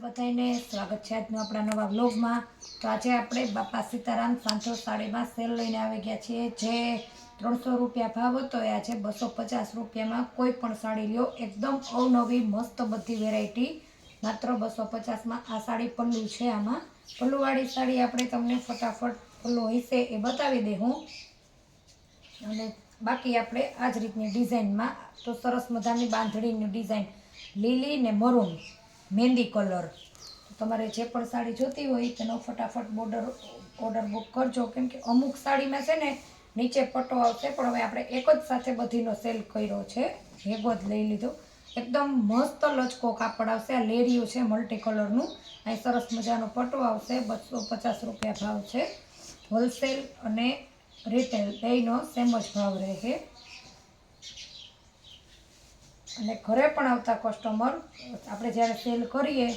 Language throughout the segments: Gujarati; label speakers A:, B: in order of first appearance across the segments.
A: બધાને સ્વાગત છે આજનો આપણા નવા વ્લોગમાં. તો આજે આપણે બાપા સીતારામ સાંજો સાડીમાં સેલ લઈને આવી ગયા છીએ. જે ત્રણસો રૂપિયા ભાવ હતો એ આજે બસો પચાસ રૂપિયામાં કોઈ પણ સાડી લ્યો. એકદમ અવનવી, મસ્ત બધી વેરાયટી માત્ર બસો પચાસમાં આ સાડી પલ્લુ છે આમાં. પલ્લુવાળી સાડી આપણે તમને ફટાફટ પલ્લુ હશે એ બતાવી દઉં અને બાકી આપણે આ જ રીતની ડિઝાઇનમાં તો સરસ મજાની બાંધણીની ડિઝાઇન લીલી ને મરૂન. મહેંદી કલર. તમારે જે પણ સાડી જોતી હોય તેનો ફટાફટ બોર્ડર ઓર્ડર બુક કરજો. કેમ કે અમુક સાડીમાં છે ને નીચે પટ્ટો આવશે, પણ હવે આપણે એક જ સાથે બધીનો સેલ કર્યો છે. ભેગો જ લઈ લીધો. એકદમ મસ્ત લચકો કાપડ આવશે. આ લેરિયું છે મલ્ટી કલરનું અહીં સરસ મજાનો પટ્ટો આવશે. બસો પચાસ રૂપિયા ભાવ છે. હોલસેલ અને રિટેલ બેયનો સેમ જ ભાવ રહે અને ઘરે પણ આવતા કસ્ટમર આપણે જ્યારે સેલ કરીએ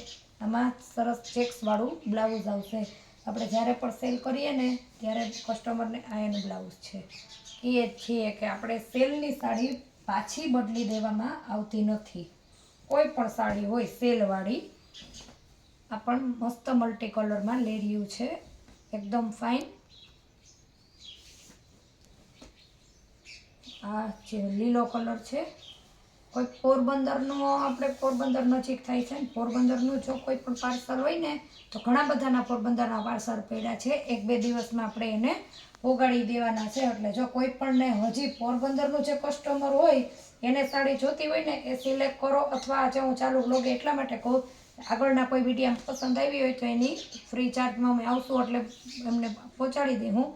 A: આમાં સરસ ચેક્સવાળું બ્લાઉઝ આવશે. આપણે જ્યારે પણ સેલ કરીએ ને, ત્યારે કસ્ટમરને આ બ્લાઉઝ છે. કહીએ છીએ કે આપણે સેલની સાડી પાછી બદલી દેવામાં આવતી નથી. કોઈ પણ સાડી હોય સેલવાળી આ પણ મસ્ત મલ્ટી કલરમાં લેરિયું છે. એકદમ ફાઇન આ જે લીલો કલર છે કોઈ પોરબંદરનો, આપણે પોરબંદર નજીક થાય છે ને, પોરબંદરનું જો કોઈ પણ પાર્સલ હોય ને, તો ઘણા બધાના પોરબંદરના પાર્સલ પડ્યા છે. એક બે દિવસમાં આપણે એને પોગાડી દેવાના છે. એટલે જો કોઈ પણને હજી પોરબંદરનું જે કસ્ટમર હોય, એને સાડી જોતી હોય ને, એ સિલેક્ટ કરો અથવા આજે હું ચાલુ બ્લોગ એટલા માટે કહું, આગળના કોઈ વીડિયો પસંદ આવી હોય તો એની ફ્રી ચાર્જમાં અમે આવશું, એટલે એમને પહોંચાડી દે હું.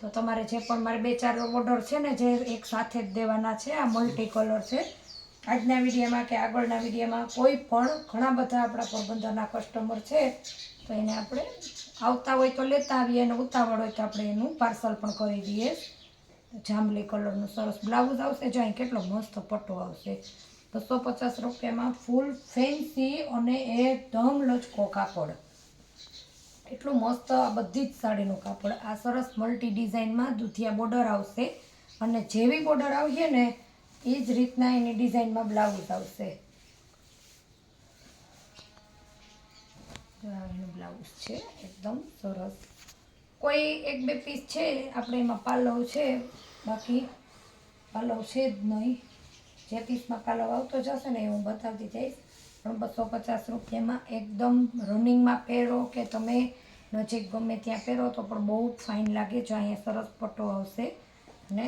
A: તો તમારે જે પણ મારે બે ચાર ઓર્ડર છે ને, જે એક સાથે જ દેવાના છે, આ મલ્ટી કલર છે. આજના વિડીયોમાં કે આગળના વિડીયોમાં કોઈ પણ ઘણા બધા આપણા પોરબંદરના કસ્ટમર છે, તો એને આપણે આવતા હોય તો લેતા આવીએ અને ઉતાવળ હોય તો આપણે એનું પાર્સલ પણ કરી દઈએ. જાંબલી કલરનું સરસ બ્લાઉઝ આવશે જો અહીં કેટલો મસ્ત પટ્ટો આવશે. બસો પચાસ રૂપિયામાં ફૂલ ફેન્સી અને એકદમ લચકો કાપડ. એટલું મસ્ત આ બધી જ સાડીનું કાપડ. આ સરસ મલ્ટી ડિઝાઇનમાં દુધિયા બોર્ડર આવશે. અને જેવી બોર્ડર આવશે ને એ જ રીતના એની ડિઝાઇનમાં બ્લાઉઝ આવશે. એનું બ્લાઉઝ છે, એકદમ સરસ. કોઈ એક બે પીસ છે, આપણે એમાં પાલવ છે, બાકી પાલવ છે જ નહીં. જે પીસમાં પાલવ આવતો જશે ને એ હું બતાવતી જઈશ. પણ બસો પચાસ રૂપિયામાં એકદમ રનિંગમાં પહેરો કે તમે નજીક ગમે ત્યાં પહેરો તો પણ બહુ ફાઇન લાગે જો અહીંયા સરસ પટ્ટો આવશે અને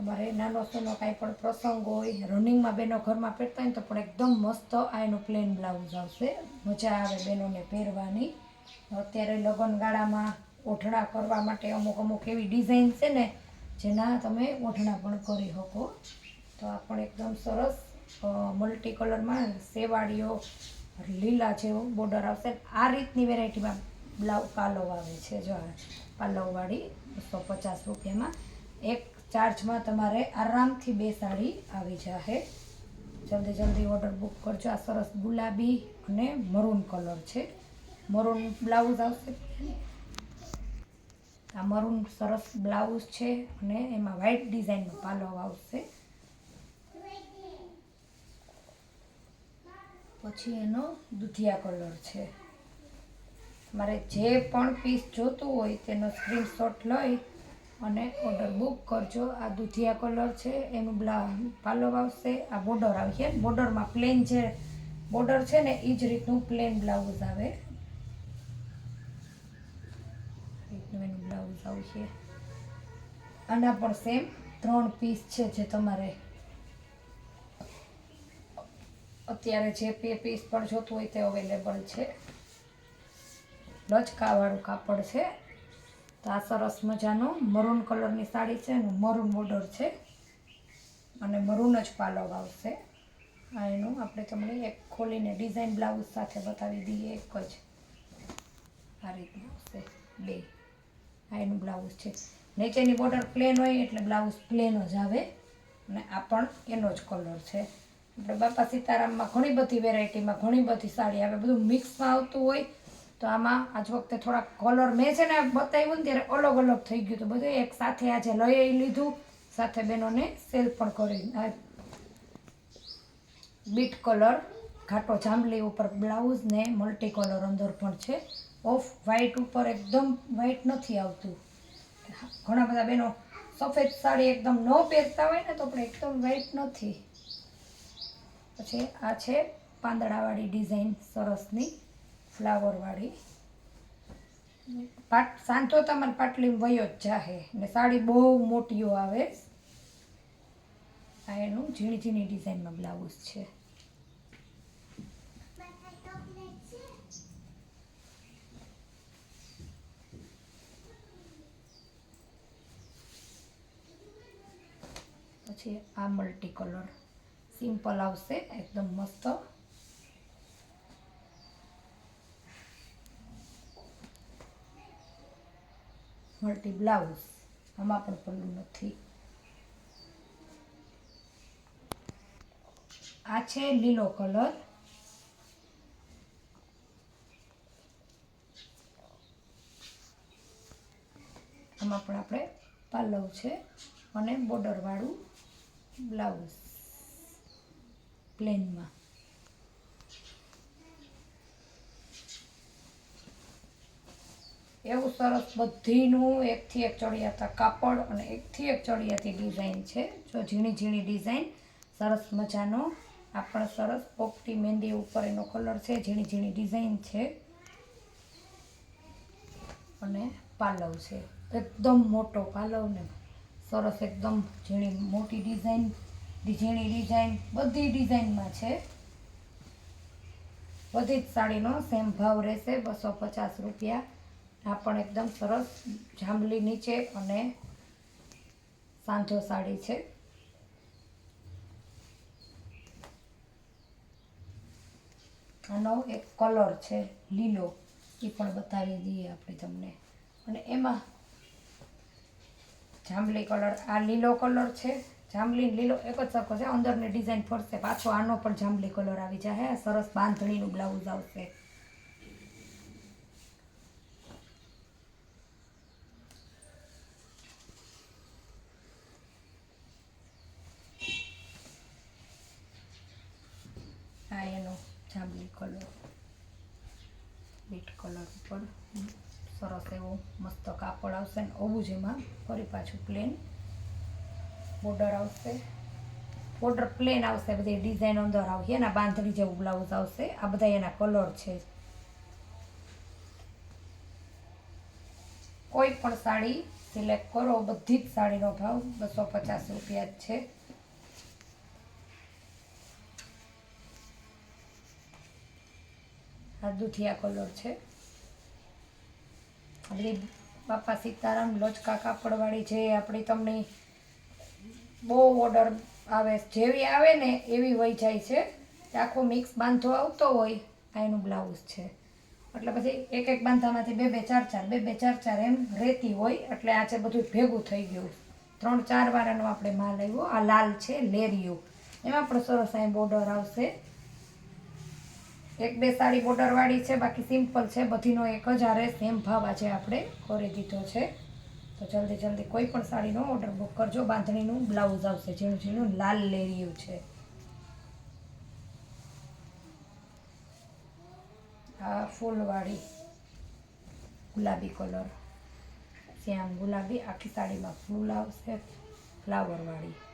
A: તમારે નાનો સોનો કાંઈ પણ પ્રસંગ હોય, રનિંગમાં બેનો ઘરમાં પહેરતા હોય તો પણ એકદમ મસ્ત આ એનું પ્લેન બ્લાઉઝ આવશે. મજા આવે બહેનોને પહેરવાની. અત્યારે લગ્નગાળામાં ઓઢણા કરવા માટે અમુક અમુક એવી ડિઝાઇન છે ને, જેના તમે ઓઢણા પણ કરી શકો. તો આ પણ એકદમ સરસ મલ્ટી કલરમાં સેવાળીઓ લીલા જેવો બોર્ડર આવશે. આ રીતની વેરાયટીમાં બ્લાઉ પાલવ આવે છે, જો પાલવવાળી, બસો પચાસ રૂપિયામાં. એક ચાર્જમાં તમારે આરામથી બે સાડી આવી જશે જલ્દી જલ્દી ઓર્ડર બુક કરજો. આ સરસ ગુલાબી અને મરૂન કલર છે. મરૂન બ્લાઉઝ આવશે. આ મરૂન સરસ બ્લાઉઝ છે અને એમાં વ્હાઇટ ડિઝાઇનનો પાલવ આવશે. પછી એનો દુધિયા કલર છે. મારે જે પણ પીસ જોતું હોય તેનો સ્ક્રીનશોટ લઈ અને ઓર્ડર બુક કરજો. આ દુધિયા કલર છે, એનું બ્લા પાલવ આવશે, આ બોર્ડર આવશે બોર્ડરમાં પ્લેન જે બોર્ડર છે ને એ જ રીતનું પ્લેન બ્લાઉઝ આવે. એનું બ્લાઉઝ આવશે આના પણ સેમ ત્રણ પીસ છે જે તમારે. અત્યારે જે બે પીસ પણ જોતું હોય તે અવેલેબલ છે. લચકાવાળું કાપડ છે. તો આ સરસ મજાનો મરૂન કલરની સાડી છે એનું મરૂન બોર્ડર છે. અને મરૂન જ પાલવ આવશે. આ એનું આપણે તમને એક ખોલીને ડિઝાઇન બ્લાઉઝ સાથે બતાવી દઈએ, એક જ. આ રીતનું આવશે, બે. આ એનું બ્લાઉઝ છે. નીચેની બોર્ડર પ્લેન હોય એટલે બ્લાઉઝ પ્લેન જ આવે. અને આ પણ એનો જ કલર છે. આપણે બાપા સીતારામમાં ઘણી બધી વેરાયટીમાં ઘણી બધી સાડી આવે. બધું મિક્સમાં આવતું હોય તો આમાં આજ વખતે થોડાક કલર મેં છે ને બતાવ્યું ને ત્યારે અલગ અલગ થઈ ગયું તો બધું એક સાથે આજે લઈ લીધું. સાથે બહેનોને સેલ પણ કરી બીટ કલર ઘાટો જાંબલી ઉપર બ્લાઉઝ ને મલ્ટી કલર અંદર પણ છે. ઓફ વ્હાઇટ ઉપર એકદમ વ્હાઇટ નથી આવતું. ઘણા બધા બહેનો સફેદ સાડી એકદમ ન પહેરતા હોય ને તો પણ એકદમ વ્હાઇટ નથી. પછી આ છે પાંદડાવાળી ડિઝાઇન સરસની. ફ્લાવરવાળી. પાટ સાંતો તમારે પાટલી વયો જ જાહે. ને સાડી બહુ મોટીઓ આવે. આ એનું ઝીણી ઝીણી ડિઝાઇનમાં બ્લાઉઝ છે. પછી આ મલ્ટી કલર સિમ્પલ આવશે, એકદમ મસ્ત. મલ્ટી બ્લાઉઝ આમાં પણ પલ્લું નથી. આ છે લીલો કલર. આમાં પણ આપણે પાલવ છે અને બોર્ડરવાળું બ્લાઉઝ. પ્લેનમાં. એવું સરસ બધીનું એકથી એક ચડિયાતા કાપડ અને એકથી એક ચડિયાતી ડિઝાઇન છે. જો ઝીણી ઝીણી ડિઝાઇન, સરસ મજાનો આ પણ સરસ પોપટી મહેંદી ઉપર એનો કલર છે, ઝીણી ઝીણી ડિઝાઇન છે. અને પાલવ છે. એકદમ મોટો પાલવ ને સરસ એકદમ ઝીણી મોટી ડિઝાઇન, ઝીણી ડિઝાઇન, બધી ડિઝાઇનમાં છે. બધી જ સાડીનો સેમ ભાવ રહેશે બસો પચાસ રૂપિયા. આ પણ એકદમ સરસ જાંબલી નીચે અને સાંજો સાડી છે. આનો એક કલર છે, લીલો. એ પણ બતાવી દઈએ આપણે તમને. અને એમાં જાંબલી કલર, આ લીલો કલર છે. જાંબલી લીલો એક જ સરખો છે, અંદરની ડિઝાઇન ફરશે. પાછો આનો પણ જાંબલી કલર આવી જાય સરસ બાંધણીનું બ્લાઉઝ આવશે આ એનો જાંબલી કલર બીટ કલર ઉપર. સરસ એવો મસ્ત કાપડ આવશે ને આવું જ એમાં ફરી પાછું પ્લેન બોર્ડર આવશે. બોર્ડર પ્લેન આવશે, બધી ડિઝાઇન અંદર આવશે. એના બાંધણી જેવું બ્લાઉઝ આવશે. આ બધા એના કલર છે. કોઈ પણ સાડી સિલેક્ટ કરો, બધી જ સાડીનો ભાવ બસો પચાસ રૂપિયા જ છે. આ દુધિયા કલર છે. આપણી બાપા સીતારામ લોચકા કાપડવાળી જે આપણી તમને બહુ ઓર્ડર આવે, જેવી આવે ને એવી વહી જાય છે. આખો મિક્સ બાંધો આવતો હોય, આ એનું બ્લાઉઝ છે. એટલે પછી એક એક બાંધામાંથી બે બે ચાર ચાર, બે બે ચાર ચાર એમ રહેતી હોય, એટલે આ છે બધું ભેગું થઈ ગયું. ત્રણ ચાર વાળાનો આપણે માલ આવ્યો આ લાલ છે, લેરિયું. એમાં પણ સરસ અહીં બોર્ડર આવશે. એક બે સાડી બોર્ડરવાળી છે, બાકી સિમ્પલ છે, બધીનો એક જ હારે સેમ ભાવ આજે આપણે કરી દીધો છે. તો જલ્દી જલ્દી કોઈ પણ સાડીનો ઓર્ડર બુક કરજો. બાંધણીનું બ્લાઉઝ આવશે, ઝીણું ઝીણું લાલ લેરિયું છે. આ ફૂલવાળી ગુલાબી કલર શ્યામ ગુલાબી, આખી સાડીમાં ફૂલ આવશે ફ્લાવરવાળી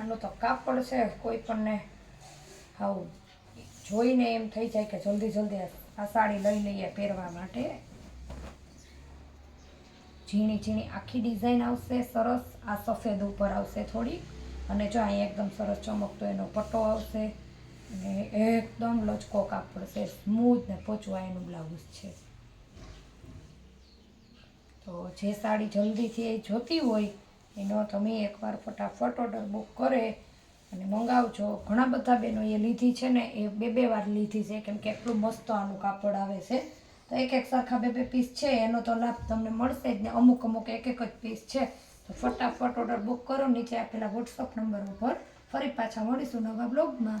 A: આનો તો કાપડ છે, કોઈ પણને હાવ જોઈને એમ થઈ જાય કે જલ્દી જલ્દી આ સાડી લઈ લઈએ પહેરવા માટે. ઝીણી ઝીણી આખી ડિઝાઇન આવશે, સરસ. આ સફેદ ઉપર આવશે થોડી. અને જો અહીં એકદમ સરસ ચમકતો એનો પટ્ટો આવશે. અને એકદમ લચકો કાપડ છે સ્મૂથ ને પોચવા એનું બ્લાઉઝ છે. તો જે સાડી જલ્દીથી જોતી હોય એનો તમે એકવાર ફટાફટ ઓર્ડર બુક કરે અને મંગાવજો. ઘણા બધા બહેનો એ લીધી છે ને, એ બે બે વાર લીધી છે. કેમ કે એટલું મસ્ત આનું કાપડ આવે છે. તો એક એક સરખા બે બે પીસ છે, એનો તો લાભ તમને મળશે જ ને. અમુક અમુક એક એક જ પીસ છે. તો ફટાફટ ઓર્ડર બુક કરો. નીચે આપેલા વોટ્સઅપ નંબર ઉપર ફરી પાછા મળીશું નવા બ્લોગમાં